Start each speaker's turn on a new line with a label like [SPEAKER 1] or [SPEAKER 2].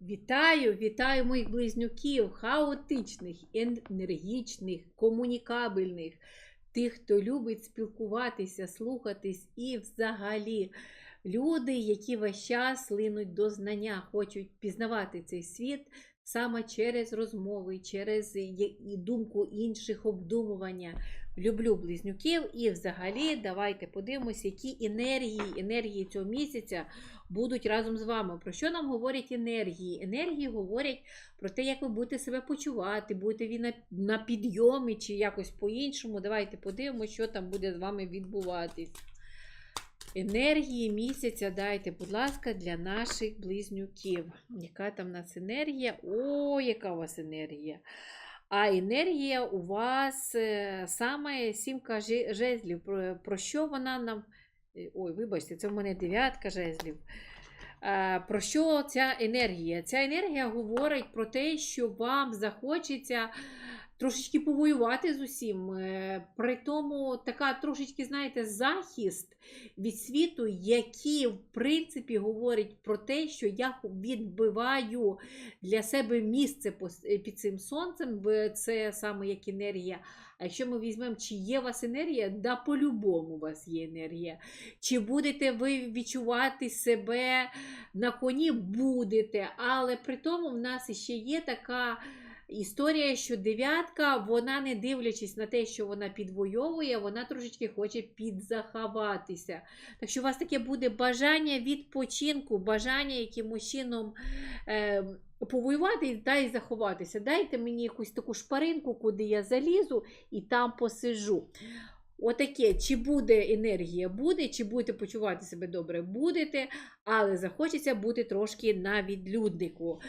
[SPEAKER 1] Вітаю, вітаю моїх близнюків, хаотичних, енергічних, комунікабельних, тих, хто любить спілкуватися, слухатись і взагалі люди, які весь час линуть до знання, хочуть пізнавати цей світ саме через розмови, через думку інших обдумування. Люблю близнюків і взагалі давайте подивимося, які енергії, енергії цього місяця будуть разом з вами. Про що нам говорять енергії? Енергії говорять про те, як ви будете себе почувати, будете ви на, на підйомі чи якось по-іншому. Давайте подивимося, що там буде з вами відбуватись. Енергії місяця дайте, будь ласка, для наших близнюків. Яка там у нас енергія? О, яка у вас енергія! А енергія у вас е, саме сімка жезлів. Про, що вона нам. Е, Ой, вибачте, це в мене дев'ятка жезлів. Про що ця енергія? Ця енергія говорить про те, що вам захочеться трошечки повоювати з усім. Е, При тому така трошечки, знаєте, захист від світу, який, в принципі, говорить про те, що я відбиваю для себе місце під цим сонцем, це саме як енергія. А якщо ми візьмемо, чи є у вас енергія, да по-любому у вас є енергія. Чи будете ви відчувати себе на коні? Будете. Але при тому в нас ще є така історія, що дев'ятка, вона не дивлячись на те, що вона підвойовує, вона трошечки хоче підзаховатися. Так що у вас таке буде бажання відпочинку, бажання якимось чином. Е, Повоювати та й заховатися. Дайте мені якусь таку шпаринку, куди я залізу і там посижу. Отаке, чи буде енергія, буде, чи будете почувати себе добре, будете, але захочеться бути трошки на відлюднику.